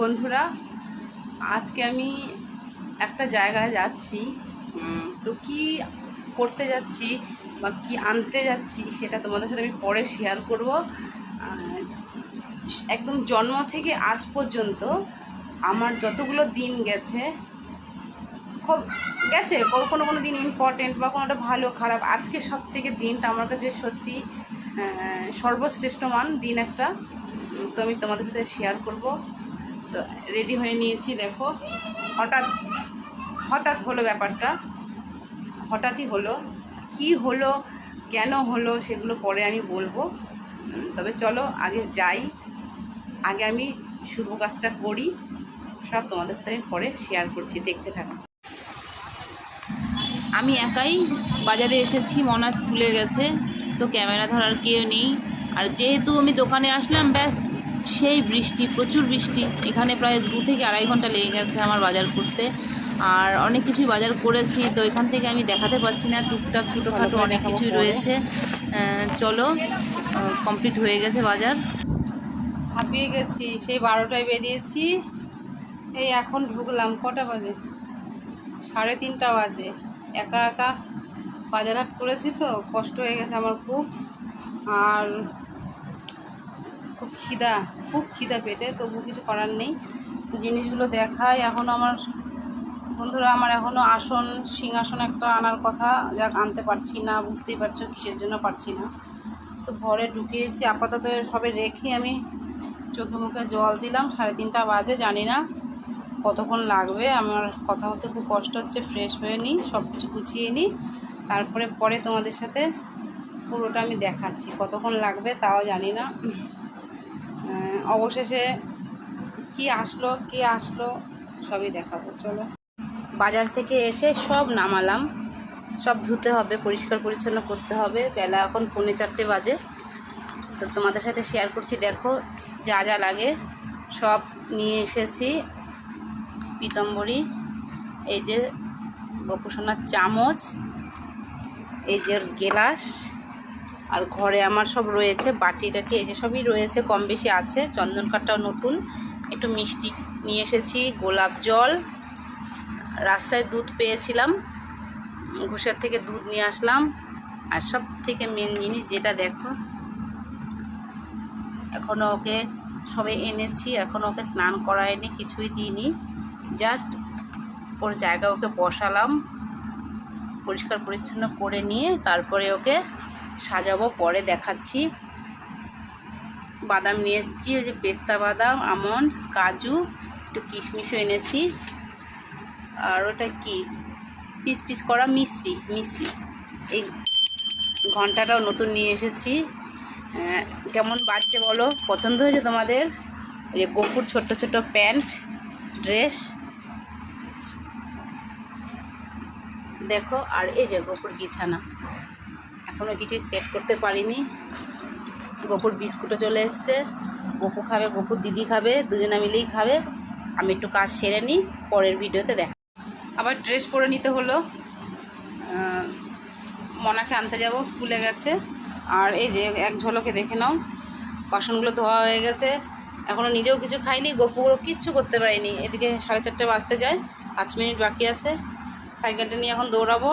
বন্ধুরা, আজকে আমি একটা জায়গায় যাচ্ছি। তো কি করতে যাচ্ছি বা কি আনতে যাচ্ছি সেটা তোমাদের সাথে আমি পরে শেয়ার করব। একদম জন্ম থেকে আজ পর্যন্ত আমার যতগুলো দিন গেছে, খুব গেছে, কোনো কোনো দিন ইম্পর্টেন্ট বা কোনোটা ভালো, খারাপ, আজকে সব থেকে দিনটা আমার কাছে সত্যি সর্বশ্রেষ্ঠ মান, দিন একটা। তো আমি তোমাদের সাথে শেয়ার করব। তো রেডি হয়ে নিয়েছি, দেখো। হঠাৎ হঠাৎ হলো ব্যাপারটা। হঠাৎই হলো। কি হলো, কেন হলো, সেগুলো পরে আমি বলব। তবে চলো, আগে যাই। আগে আমি শুভ কাজটা করি। সব তোমাদের সাথে পরে শেয়ার করছি, দেখতে থাকো। আমি একাই বাজারে এসেছি মনা স্কুলে গেছে। তো ক্যামেরা ধরার কেউ নেই। আর যেহেতু আমি দোকানে আসলাম, ব্যাস সেই বৃষ্টি প্রচুর বৃষ্টি। এখানে প্রায় দু থেকে আড়াই ঘণ্টা লেগে গেছে আমার বাজার করতে। আর অনেক কিছুই বাজার করেছি তো এখান থেকে আমি দেখাতে পারছি না। টুকটাক ছোটোখাটো অনেক কিছুই রয়েছে। চলো কমপ্লিট হয়ে গেছে বাজার। হাঁপিয়ে গেছি সেই বারোটায় বেরিয়েছি। এই এখন ঢুকলাম কটা বাজে? সাড়ে তিনটা বাজে। একা একা বাজার হাট করেছি তো কষ্ট হয়ে গেছে আমার খুব। আর খুব খিদা খুব খিদা পেটে তবু কিছু করার নেই। জিনিসগুলো দেখায় এখনও আমার বন্ধুরা আমার এখনও আসন, সিংহাসন একটা আনার কথা, যাক আনতে পারছি না, বুঝতেই পারছ, কিসের জন্য পারছি না। তো ঘরে ঢুকিয়েছি আপাতত সবে রেখে আমি চোখে মুখে জল দিলাম। সাড়ে তিনটা বাজে, জানি না কতক্ষণ লাগবে। আমার কথা বলতে খুব কষ্ট হচ্ছে ফ্রেশ হয়ে নিই সব কিছু গুছিয়ে নিই। তারপরে পরে তোমাদের সাথে পুরোটা আমি দেখাচ্ছি, কতক্ষণ লাগবে তাও জানি না। অবশেষে কি আসলো, কে আসলো, সবই দেখাবো, চলো। বাজার থেকে এসে সব নামালাম। সব ধুতে হবে, পরিষ্কার পরিচ্ছন্ন করতে হবে। বেলা এখন পৌনে চারটে বাজে। তো তোমাদের সাথে শেয়ার করছি, দেখো, যা যা লাগে। সব নিয়ে এসেছি। পিতম্বরী, এই যে গোপুসোনার চামচ, এই যে গেলাস আর ঘরে আমার সব রয়েছে বাটি টাটি এই যে সবই রয়েছে, কম বেশি আছে। চন্দন কাঠটাও নতুন। একটু মিষ্টি নিয়ে এসেছি, গোলাপ জল। রাস্তায় দুধ পেয়েছিলাম। ঘুষের থেকে দুধ নিয়ে আসলাম। আর সব থেকে মেন জিনিস যেটা দেখো এখনও ওকে সবে এনেছি এখনও ওকে স্নান করায়নি, কিছুই দিইনি। জাস্ট ওর জায়গা ওকে বসালাম, পরিষ্কার পরিচ্ছন্ন করে নিয়ে তারপরে ওকে সাজাবো, পরে দেখাচ্ছি। বাদাম নিয়ে এসেছি ওই যে পেস্তা বাদাম আমন্ড কাজু, একটু কিশমিশও এনেছি। আর ওটা কি? পিস পিস করা মিশ্রি মিশ্রি এই ঘন্টাটাও নতুন নিয়ে এসেছি। কেমন বাজছে বলো? পছন্দ হয়েছে তোমাদের? এই যে গোপুর ছোট্ট ছোট্ট প্যান্ট, ড্রেস। দেখো, আর এই যে গোপুর বিছানা। এখনও কিছুই সেট করতে পারিনি। গোপুর বিস্কুটও চলে এসছে। গোপু খাবে গোপুর দিদি খাবে, দুজনে মিলেই খাবে। আমি একটু কাজ সেরে নিই, পরের ভিডিওতে দেখ। আবার ড্রেস পরে নিতে হলো। মনাকে আনতে যাব, স্কুলে গেছে। আর এই যে এক ঝলকে দেখে নাও, বাসনগুলো ধোয়া হয়ে গেছে। এখনও নিজেও কিছু খাইনি গোপুরও কিচ্ছু করতে পারিনি। এদিকে সাড়ে চারটে বাজতে যায়, পাঁচ মিনিট বাকি আছে। সাইকেলটা নিয়ে এখন দৌড়াবো।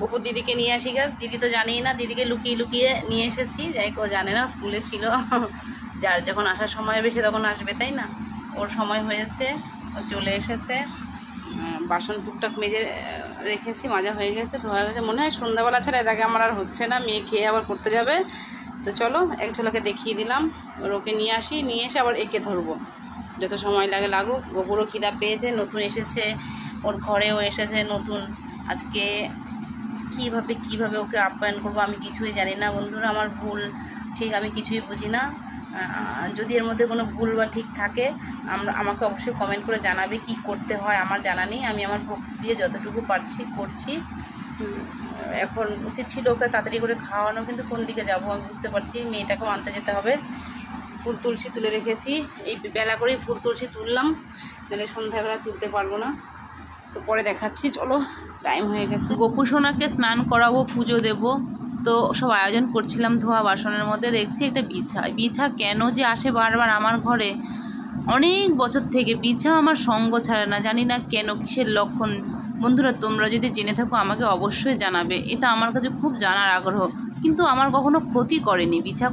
গোপুর দিদিকে নিয়ে আসি গা। দিদি তো জানেই না, দিদিকে লুকিয়ে লুকিয়ে নিয়ে এসেছি। যাই ও জানে না, স্কুলে ছিল। যার যখন আসার সময় সে তখন আসবে, তাই না? ওর সময় হয়েছে, ও চলে এসেছে। বাসন টুকটাক মেজে রেখেছি, মাজা হয়ে গেছে, ধোয়া গেছে। মনে হয় সন্ধ্যাবেলা ছাড়া এর আগে আমার আর হচ্ছে না, মেয়ে খেয়ে আবার করতে যাবে। তো চলো, এক ঝলকে দেখিয়ে দিলাম। ওর ওকে নিয়ে আসি, নিয়ে এসে আবার একে ধরবো। যত সময় লাগে লাগুক, গোবরও খিদা পেয়েছে, নতুন এসেছে, ওর ঘরেও এসেছে নতুন। আজকে কীভাবে কীভাবে ওকে আপ্যায়ন করব আমি কিছুই জানি না। বন্ধুরা, আমার ভুল ঠিক আমি কিছুই বুঝি না। যদি এর মধ্যে কোনো ভুল বা ঠিক থাকে, আমরা, আমাকে অবশ্যই কমেন্ট করে জানাবে কি করতে হয়, আমার জানা নেই। আমি আমার ভক্তি দিয়ে যতটুকু পারছি, করছি। এখন উচিত ছিল ওকে তাড়াতাড়ি করে খাওয়ানো, কিন্তু কোন দিকে যাব আমি বুঝতে পারছি, মেয়েটাকেও আনতে যেতে হবে। ফুল তুলসী তুলে রেখেছি। এই বেলা করেই ফুল তুলসী তুললাম, নাহলে সন্ধ্যাবেলা তুলতে পারব না। তো পরে দেখাচ্ছি, চলো টাইম হয়ে গেছে। গোপু সোনাকে স্নান করাবো, পুজো দেব। তো সব আয়োজন করছিলাম ধোয়া বাসনের মধ্যে, দেখছি একটা বিছা। বিছা কেন যে আসে বারবার আমার ঘরে? অনেক বছর থেকে বিছা আমার সঙ্গ ছাড়ে না, জানি না কেন, কিসের লক্ষণ? বন্ধুরা, তোমরা যদি জেনে থাকো, আমাকে অবশ্যই জানাবে। এটা আমার কাছে খুব জানার আগ্রহ। কিন্তু আমার কখনো ক্ষতি করেনি। বিছা